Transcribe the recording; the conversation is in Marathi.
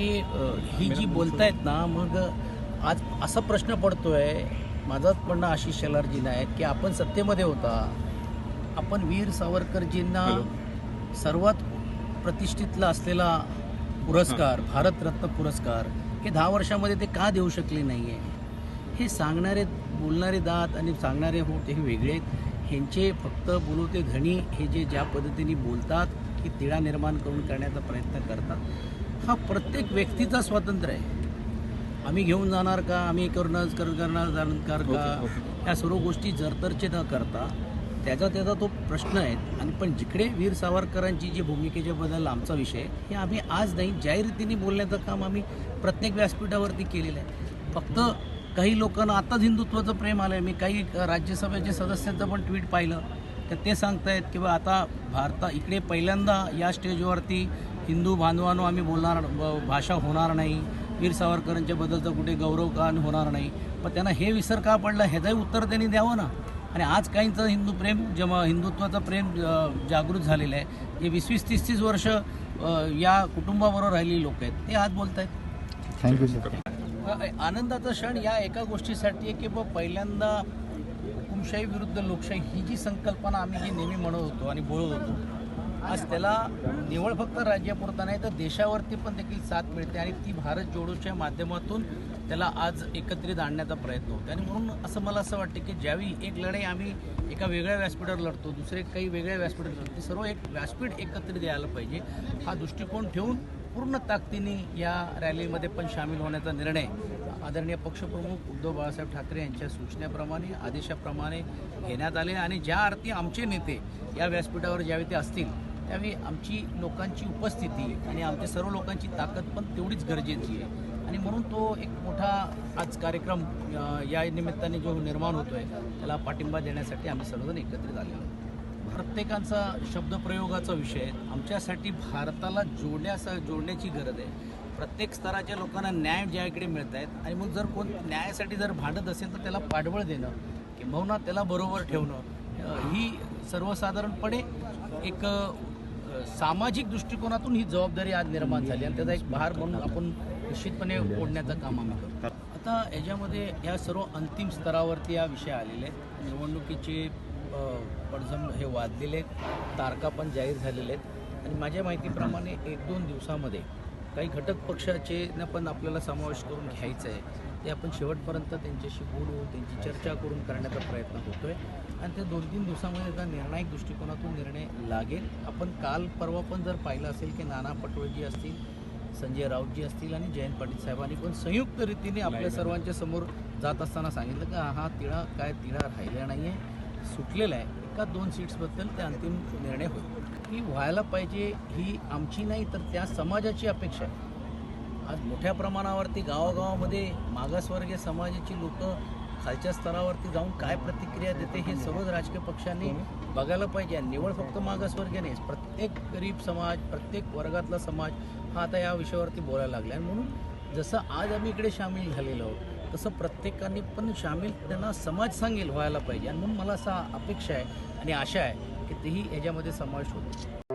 ही जी बोलतायत ना मग आज असा प्रश्न पडतोय माझाच म्हणणं आशिष शेलारजींना आहे की आपण सत्तेमध्ये होता. आपण वीर सावरकरजींना सर्वात प्रतिष्ठितला असलेला पुरस्कार भारतरत्न पुरस्कार हे दहा वर्षामध्ये ते का देऊ शकले नाही आहे हे सांगणारे बोलणारे दात आणि सांगणारे होत हे वेगळे आहेत. ह्यांचे फक्त बोलू ते धणी हे जे ज्या पद्धतीने बोलतात की तिळा निर्माण करून करण्याचा प्रयत्न करतात. हा प्रत्येक व्यक्तीचा स्वातंत्र्य आहे. आम्ही घेऊन जाणार का? आम्ही करणं कर करणार जाणार का? ह्या सर्व गोष्टी जरतरचे न करता त्याचा त्याचा तो प्रश्न आहे आणि पण जिकडे वीर सावरकरांची जी भूमिकेच्या बद्दल आमचा विषय हे आम्ही आज नाही ज्या रीतीने बोलण्याचं काम आम्ही प्रत्येक व्यासपीठावरती केलेलं आहे. फक्त काही लोकांना आताच हिंदुत्वाचं प्रेम आलं आहे मी काही राज्यसभेचे सदस्यांचं पण ट्विट पाहिलं. तर ते सांगतायत की बा आता भारता इकडे पहिल्यांदा या स्टेजवरती हिंदू बांधवानो आम्ही बोलणार भाषा होणार नाही. वीर सावरकरांच्या बद्दलचं कुठे गौरवगान होणार नाही. पण त्यांना हे विसर का पडला ह्याचंही उत्तर त्यांनी द्यावं ना. आणि आज काहींचं हिंदू प्रेम जेव्हा हिंदुत्वाचं प्रेम जागृत झालेलं आहे. जे वीस वीस तीस तीस वर्ष या कुटुंबाबरोबर राहिलेली लोक आहेत. ते आज बोलत आहेत थँक्यू सर आनंदाचा क्षण या एका गोष्टीसाठी आहे की बा पहिल्यांदा हुकुमशाही विरुद्ध लोकशाही ही जी संकल्पना आम्ही जी नेहमी म्हणत होतो आणि बोलत होतो आज त्याला निवड फक्त राज्यापुरता नाही तर देशावरती पण देखील साथ मिळते आणि ती भारत जोडोच्या माध्यमातून त्याला आज एकत्रित आणण्याचा प्रयत्न होतो. आणि म्हणून असं मला असं वाटतं की ज्यावेळी एक लढाई आम्ही एका वेगळ्या व्यासपीठावर लढतो दुसरे काही वेगळ्या व्यासपीठावर लढतो सर्व एक व्यासपीठ एकत्रित यायला पाहिजे हा दृष्टिकोन ठेवून पूर्ण ताकदीने या रॅलीमध्ये पण सामील होण्याचा निर्णय आदरणीय पक्षप्रमुख उद्धव बाळासाहेब ठाकरे यांच्या सूचनेप्रमाणे आदेशाप्रमाणे घेण्यात आले आणि ज्या अर्थी आमचे नेते या व्यासपीठावर ज्यावेळी ते असतील त्यावेळी आमची लोकांची उपस्थिती आणि आमच्या सर्व लोकांची ताकद पण तेवढीच गरजेची आहे आणि म्हणून तो एक मोठा आज कार्यक्रम या निमित्ताने जो निर्माण होतो आहे त्याला पाठिंबा देण्यासाठी आम्ही सर्वजण एकत्रित आलेलो आहोत. प्रत्येकांचा शब्दप्रयोगाचा विषय आहे. आमच्यासाठी भारताला जोडण्यास जोडण्याची गरज आहे. प्रत्येक स्तराच्या लोकांना न्याय ज्याकडे मिळत आहेत आणि मग जर कोण न्यायासाठी जर भांडत असेल तर त्याला पाठबळ देणं किंबहुना त्याला बरोबर ठेवणं ही सर्वसाधारणपणे एक सामाजिक दृष्टिकोनातून ही जबाबदारी आज निर्माण झाली आणि त्याचा एक भार म्हणून आपण निश्चितपणे ओढण्याचं काम आम्ही करतो. आता याच्यामध्ये या सर्व अंतिम स्तरावरती हा विषय आलेले आहेत. निवडणुकीचे पडझम हे वाजलेले आहेत. तारखा पण जाहीर झालेले आहेत. आणि माझ्या माहितीप्रमाणे एक दोन दिवसामध्ये काही घटक पक्षाचे न पण आपल्याला समावेश करून घ्यायचं आहे. ते आपण शेवटपर्यंत त्यांच्याशी बोलू त्यांची चर्चा करून करण्याचा प्रयत्न होतोय आणि त्या दोन तीन दिवसामध्ये त्या निर्णायक दृष्टिकोनातून निर्णय लागेल. आपण काल परवा पण जर पाहिलं असेल की नाना पटोळेजी असतील संजय राऊतजी असतील आणि जयंत पाटील साहेबांनी पण संयुक्त रीतीने आपल्या सर्वांच्या समोर जात असताना सांगितलं की हा तिळा काय तिळा राहिला नाही आहे सुटलेला आहे. एका दोन सीट्सबद्दल ते अंतिम निर्णय होईल. ही व्हायला पाहिजे ही आमची नाही तर त्या समाजाची अपेक्षा आहे. आज मोठ्या प्रमाणावरती गावागावामध्ये मागासवर्गीय समाजाची लोक खालच्या स्तरावरती जाऊन काय प्रतिक्रिया देते हे सर्वच राजकीय पक्षांनी बघायला पाहिजे. आणि निवड फक्त मागासवर्गीय नाही प्रत्येक गरीब समाज प्रत्येक वर्गातला समाज हा आता या विषयावरती बोलायला लागला आणि म्हणून जसं आज आम्ही इकडे सामील झालेलो आहोत तसं प्रत्येकाने पण सामील त्यांना समाज सांगेल व्हायला पाहिजे. आणि म्हणून मला असा अपेक्षा आहे आणि आशा आहे की तेही याच्यामध्ये समावेश होतो